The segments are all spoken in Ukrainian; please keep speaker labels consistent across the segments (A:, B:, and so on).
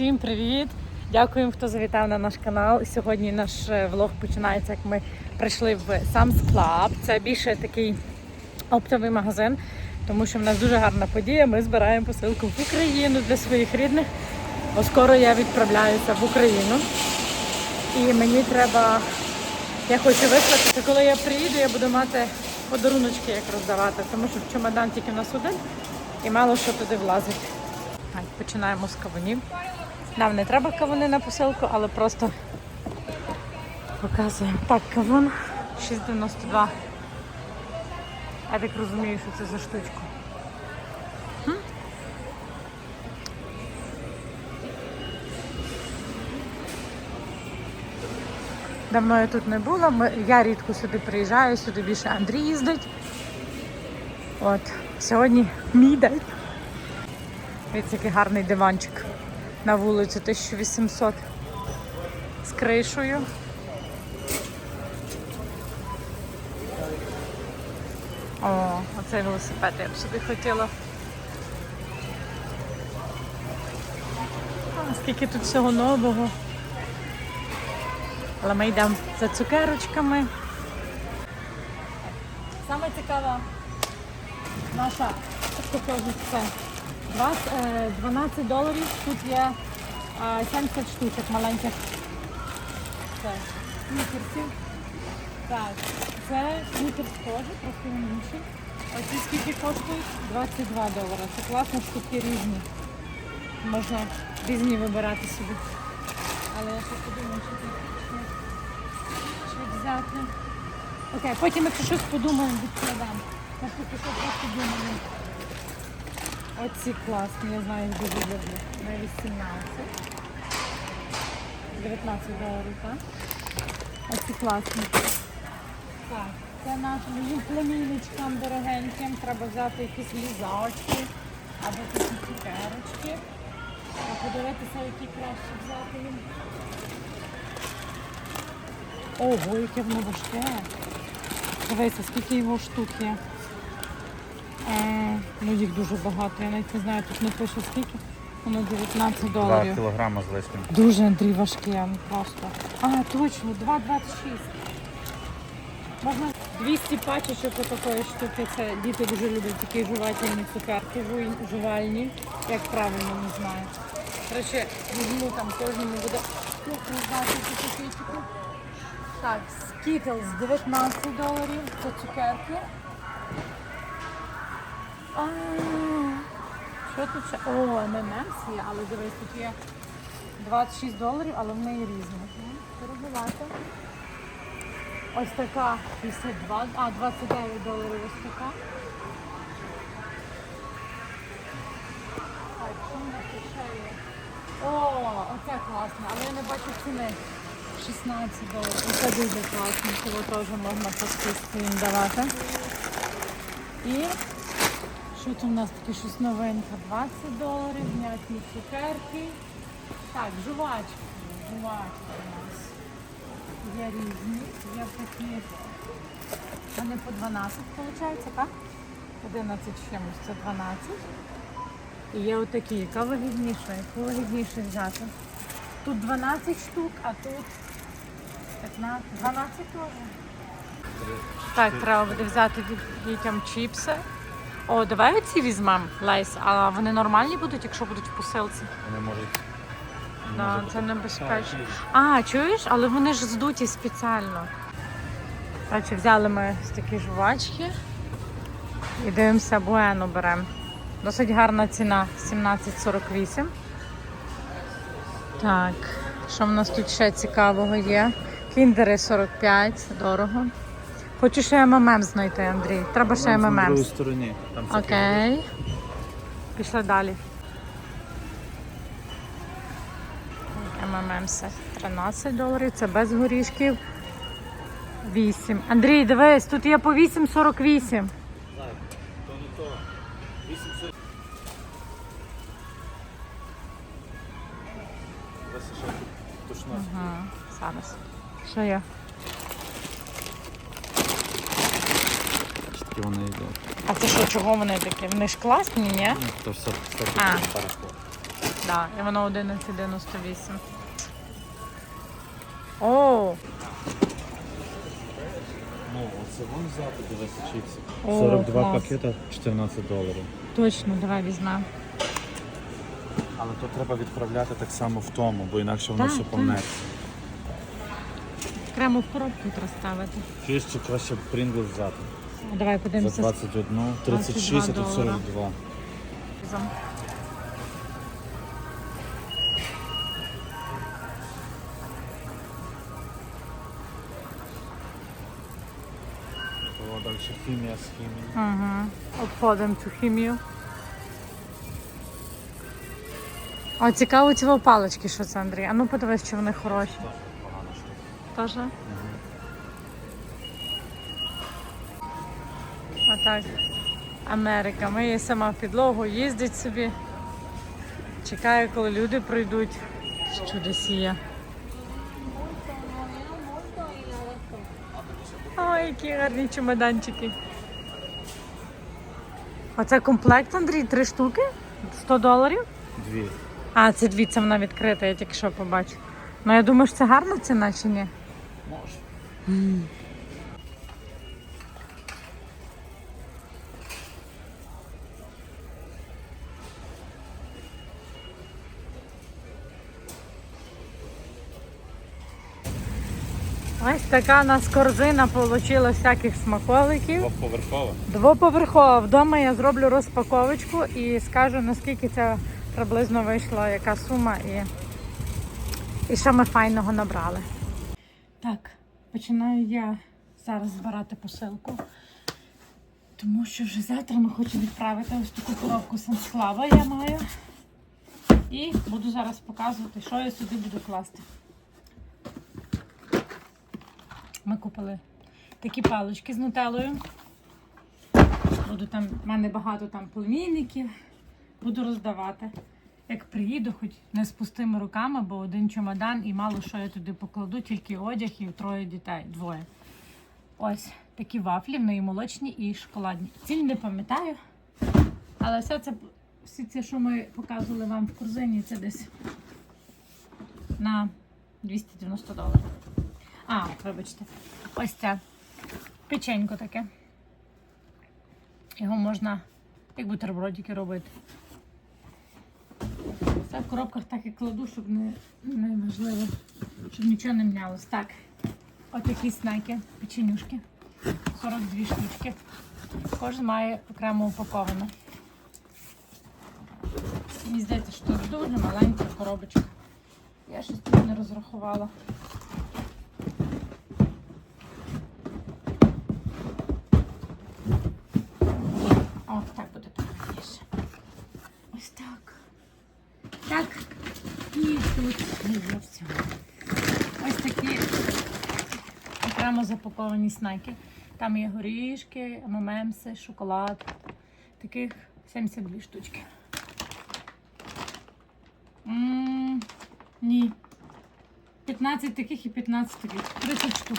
A: Всім привіт! Дякуємо, хто завітав на наш канал. Сьогодні наш е, влог починається, як ми прийшли в Sam's Club. Це більше такий оптовий магазин, тому що в нас дуже гарна подія. Ми збираємо посилку в Україну для своїх рідних. Бо скоро я відправляюся в Україну. І мені треба, я хочу виплатити, коли я приїду, я буду мати подаруночки, як роздавати, тому що в чемодан тільки в нас один і мало що туди влазить. Починаємо з кавунів. Нам не треба кавуни на посилку, але просто показуємо. Так, кавун 6,92. Я так розумію, що це за штучку. Давно я тут не була. Я рідко сюди приїжджаю, сюди більше Андрій їздить. От, сьогодні мій день. Дивіться, який гарний диванчик на вулицю 1800 з кришею. О, оцей велосипед я б собі хотіла. А, скільки тут всього нового. Але ми йдемо за цукерочками. Саме цікава наша що кажуть, це 20, 12 доларів. Тут є е, 70 штучок маленьких. Це снікерсів. Так, це снікерс теж, просто він інший. Оці скільки коштують? 22 долари. Це класно, штуки різні. Можна різні вибирати собі. Але я ще подумаю, що тут що взяти. Окей, потім, якщо щось подумаємо, відкладемо. Я поки що просто думаю. Оці класні, я знаю, їх дуже люблю. На 18. 19 доларів, так? Оці класні. Так, це нашим моїм дорогеньким. Треба взяти якісь лізачки або такі цукерочки. А подивитися, які краще взяти їм. Ого, яке воно важке. Дивися, скільки його штук є. Е, ну їх дуже багато. Я навіть не знаю, тут не пише скільки. Воно 19 доларів.
B: 2
A: доларів.
B: кілограми з лишнім.
A: Дуже Андрій важкий, ну просто. А, точно, 2,26. Можна 200 пачечок такої штуки. Це діти дуже люблять такі жувательні цукерки, жувальні. Як правильно не знаю. Коротше, візьму там кожному буде. Так, Skittles 19 доларів. Це цукерки. А, що тут ще? О, M&M's є, але дивись, тут є 26 доларів, але в неї різні. Дороговато. Ось така 52, а 29 доларів ось така. Так, що в нас є? О, оце класно, але я не бачу ціни. 16 доларів. Оце дуже класно, цього теж можна по їм давати. І що тут у нас таке щось новеньке? 20 доларів, м'ятні цукерки. Так, жувачки. Жувачки у нас. Є різні, є такі. Вони по 12, виходить, так? 11 чимось, це 12. І є отакі, яка вигідніша, яку вигідніше взяти. Тут 12 штук, а тут 15, 12 теж. Так, треба буде взяти дітям чіпси. О, давай оці візьмемо, Лейс. А вони нормальні будуть, якщо будуть в посилці?
B: Вони можуть.
A: Да, це небезпечно. А, чуєш? Але вони ж здуті спеціально. Коротше, взяли ми ось такі жувачки і дивимося, буену беремо. Досить гарна ціна 17,48. Так, що в нас тут ще цікавого є? Кіндери 45, дорого. Хочу ще МММ знайти, Андрій. Треба ще
B: Вон На
A: МММ.
B: другій стороні. Там всякі
A: Окей. Пішли далі. МММ 13 доларів, це без горішків. 8. Андрій, дивись, тут є по 8,48.
B: Ось ще тут точно.
A: Ага, зараз. Що є?
B: Такі вони йдуть.
A: А це що, чого вони такі? Вони ж класні, ні?
B: Ну, То все, все
A: А.
B: парако.
A: Да, і воно 11,98. О,
B: Ну, оце вон взяти, дивися чіпси.
A: О,
B: 42
A: клас.
B: пакета, 14 доларів.
A: точно, давай візьмемо.
B: Але то треба відправляти так само в тому, бо інакше воно
A: Так,
B: все
A: так.
B: помне.
A: Окремо в коробку треба ставити.
B: Чуєш, чи краще Pringles взяти?
A: А Давай
B: За 21, 36, а тут 42.
A: Зам.
B: Далі хімія з хімією.
A: Ага. Обходимо цю хімію. О, цікаво ці палички, що це, Андрій. А ну подивись, чи вони хороші.
B: Так, погана штука.
A: Отак. Америка. Миє сама підлогу, їздить собі. Чекає, коли люди прийдуть. Чудосія. Ой, які гарні чемоданчики. Оце комплект, Андрій, три штуки? 100 доларів?
B: Дві.
A: А, це дві, це вона відкрита, я тільки що побачу. Ну я думаю, що це гарна ціна чи ні?
B: Може.
A: Ось така у нас корзина вийшла всяких смаколиків.
B: Двоповерхова.
A: Двоповерхова. Вдома я зроблю розпаковочку і скажу, наскільки це приблизно вийшла, яка сума і, і що ми файного набрали. Так, починаю я зараз збирати посилку. Тому що вже завтра ми хочемо відправити ось таку коробку Сансклава я маю. І буду зараз показувати, що я сюди буду класти. Ми купили такі палички з нутелою. Буду там, в мене багато там племінників. Буду роздавати. Як приїду, хоч не з пустими руками, бо один чемодан і мало що я туди покладу, тільки одяг і троє дітей, двоє. Ось такі вафлі, в неї молочні і шоколадні. Ціль не пам'ятаю. Але все це, всі ці, що ми показували вам в корзині, це десь на 290 доларів. А, вибачте, ось це печенько таке. Його можна як бутербродики робити. Це в коробках так і кладу, щоб не, не важливо, щоб нічого не мінялось. Так, отакі снеки, печенюшки. 42 штучки. Кожен має окремо упаковано. Мені здається, що це дуже маленька коробочка. Я щось тут не розрахувала. О, так буде правильніше. Ось так. Так. І тут не є всього. Ось такі окремо запаковані снеки. Там є горішки, ММСи, шоколад. Таких 72 штучки. м ні. 15 таких і 15 таких. 30 штук.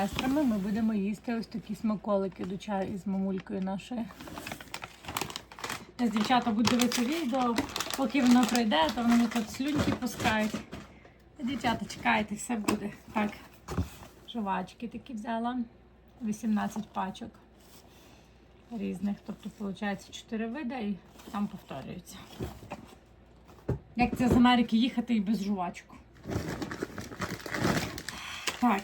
A: Сестрами ми будемо їсти ось такі смаколики до чаю із мамулькою нашою. Зараз дівчата будуть дивитися відео, поки воно прийде, то вони тут слюньки пускають. Дівчата, чекайте, все буде. Так, жувачки такі взяла. 18 пачок різних. Тобто, виходить, 4 види і там повторюється. Як це з Америки їхати і без жувачок. Так,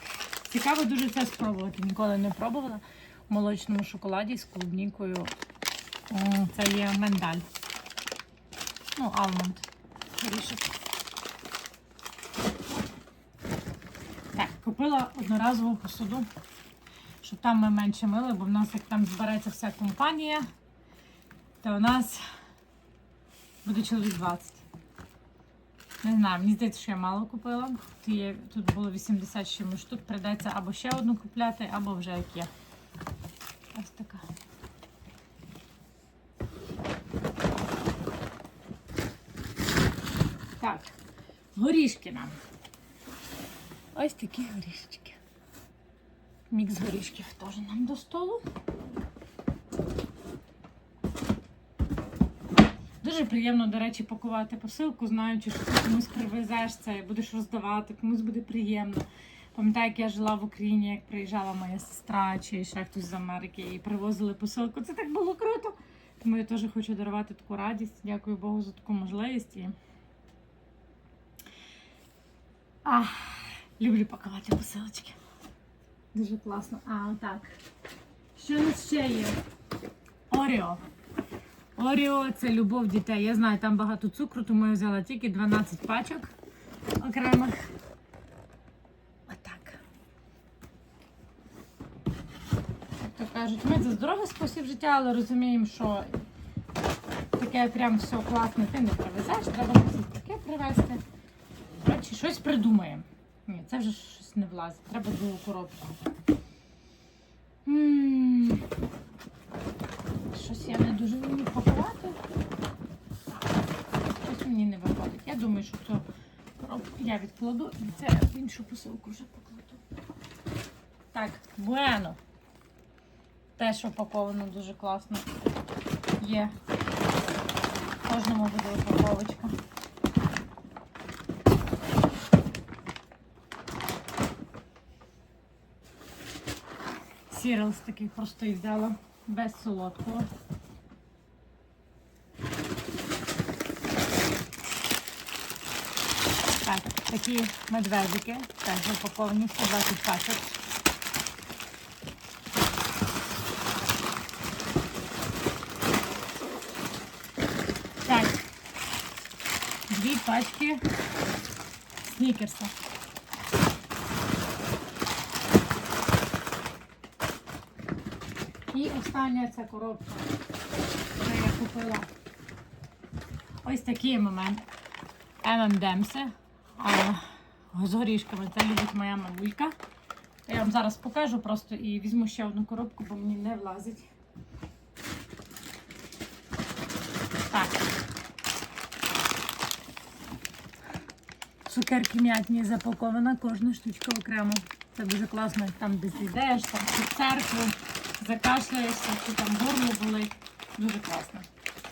A: цікаво дуже це спробувати. Ніколи не пробувала. В молочному шоколаді з клубнікою. Це є миндаль. Ну, алмонд. Горішок. Так, купила одноразову посуду, щоб там ми менше мили, бо в нас як там збереться вся компанія, то у нас буде чоловік 20. Не знаю, мені здається, що я мало купила. Тут, є, тут було 80 з чимось штук. Придеться або ще одну купляти, або вже як є. Ось така. Так, горішки нам. Ось такі горішечки. Мікс горішків теж нам до столу. Дуже приємно, до речі, пакувати посилку, знаючи, що ти комусь привезеш це і будеш роздавати, комусь буде приємно. Пам'ятаю, як я жила в Україні, як приїжджала моя сестра чи ще хтось з Америки і привозили посилку. Це так було круто. Тому я теж хочу дарувати таку радість. Дякую Богу за таку можливість. І... Ах, люблю пакувати посилочки. Дуже класно. А, отак. Що у нас ще є? Оріо. Оріо це любов дітей. Я знаю, там багато цукру, тому я взяла тільки 12 пачок окремих. Отак. То кажуть, ми це здоровий спосіб життя, але розуміємо, що таке прям все класне ти не привезеш, треба щось таке привезти. Коротше, щось придумаємо. Ні, це вже щось не влазить. Треба другу коробку. М. Щось я не дуже вмію пакувати. Щось мені не виходить. Я думаю, що цю я відкладу і це в іншу посилку вже покладу. Так, bueno. Теж упаковано дуже класно. Є. В Кожному буде упаковочка. Сірелс такий простий взяла, без солодкого. Так, такі медведики, теж упаковані 120 пачок. Так, дві пачки снікерса. І остання ця коробка, що я купила. Ось такий момент. M&M's з горішками. Це любить моя мамулька. Я вам зараз покажу просто і візьму ще одну коробку, бо мені не влазить. Так. Цукерки м'ятні запакована, кожна штучка окремо. Це дуже класно, там десь йдеш, там в церкву, закашляєшся, чи там горло болить. Дуже класно.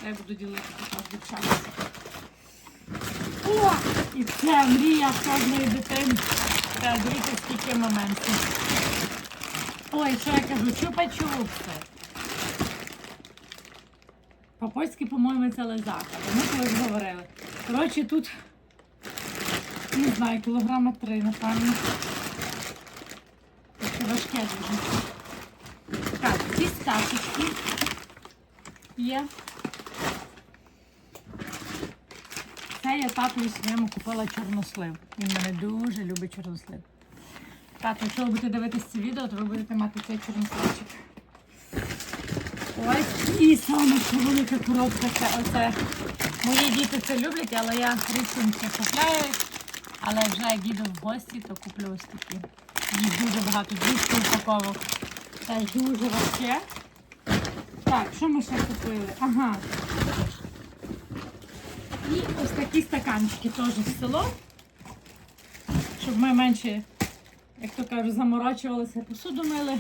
A: Я буду ділити також дівчатися. О! І це мрія кожної дитини. Та дивіться, скільки моментів. Ой, що я кажу, чупа-чупси. По-польськи, по-моєму, це лизака. Ми колись говорили. Коротше, тут не знаю, кілограма три, напевно. Таке важке дуже. Так, ці статочки є. Це я татові своєму купила чорнослив. Він мене дуже любить чорнослив. Тато, якщо ви будете дивитися це відео, то ви будете мати цей чорносливчик. Ось і саме велика коробка це оце. Мої діти це люблять, але я рідко це купляю. Але вже як їду в гості, то куплю ось такі. Їх дуже багато, 200 упаковок. Це дуже важке. Так, що ми ще купили? Ага. І ось такі стаканчики теж в село. Щоб ми менше, як то кажуть, заморочувалися, посуду мили.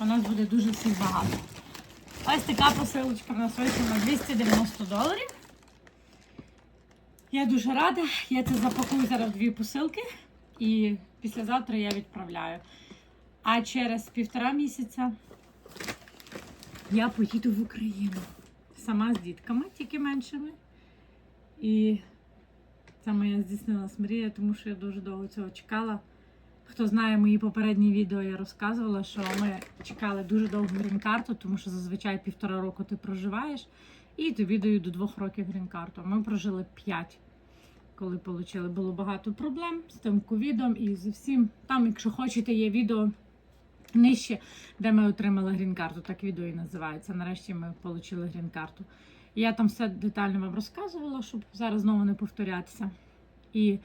A: У нас буде дуже всіх багато. Ось така посилочка в нас вийшла на 290 доларів. Я дуже рада. Я це запакую зараз дві посилки і післязавтра я відправляю. А через півтора місяця я поїду в Україну. Сама з дітками, тільки меншими. І це моя здійснилась мрія, тому що я дуже довго цього чекала. Хто знає мої попередні відео, я розказувала, що ми чекали дуже довго грін-карту, тому що зазвичай півтора року ти проживаєш, і тобі дають до двох років грін-карту. Ми прожили п'ять, коли отримали. Було багато проблем з тим ковідом і з всім. Там, якщо хочете, є відео нижче, де ми отримали грін-карту. Так відео і називається. Нарешті ми отримали грін-карту. Я там все детально вам розказувала, щоб зараз знову не повторятися. І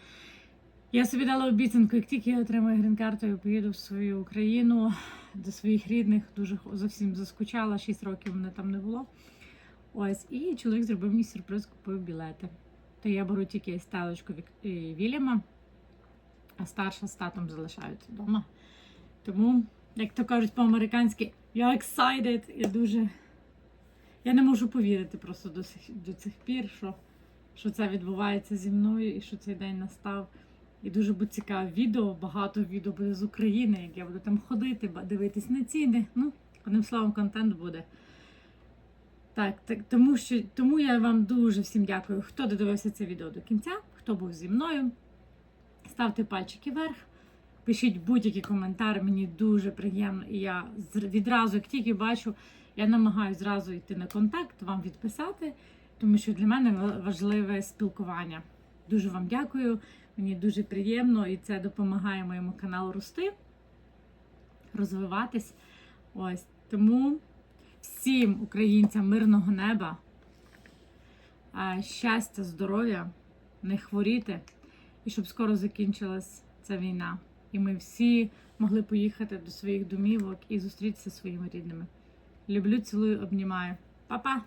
A: я собі дала обіцянку, як тільки я отримаю грін-карту, я поїду в свою Україну до своїх рідних. Дуже зовсім заскучала, 6 років мене там не було. Ось, і чоловік зробив мені сюрприз, купив білети. То я беру тільки е, Вільяма. а старша з татом залишаються вдома. Тому, як то кажуть по-американськи, я excited, я дуже. Я не можу повірити просто до сих, до цих пір, що, що це відбувається зі мною і що цей день настав. І дуже буде цікаве відео, багато відео буде з України, як я буду там ходити, дивитись на ціни. Ну, одним словом, контент буде. Так, так тому, що, тому я вам дуже всім дякую, хто додивився це відео до кінця, хто був зі мною. Ставте пальчики вверх, пишіть будь-які коментарі, мені дуже приємно. І я відразу, як тільки бачу, я намагаюся зразу йти на контакт, вам відписати, тому що для мене важливе спілкування. Дуже вам дякую. Мені дуже приємно і це допомагає моєму каналу рости, розвиватись. Ось тому всім українцям мирного неба, щастя, здоров'я, не хворіти, і щоб скоро закінчилась ця війна. І ми всі могли поїхати до своїх домівок і зустрітися зі своїми рідними. Люблю, цілую, обнімаю. Па-па!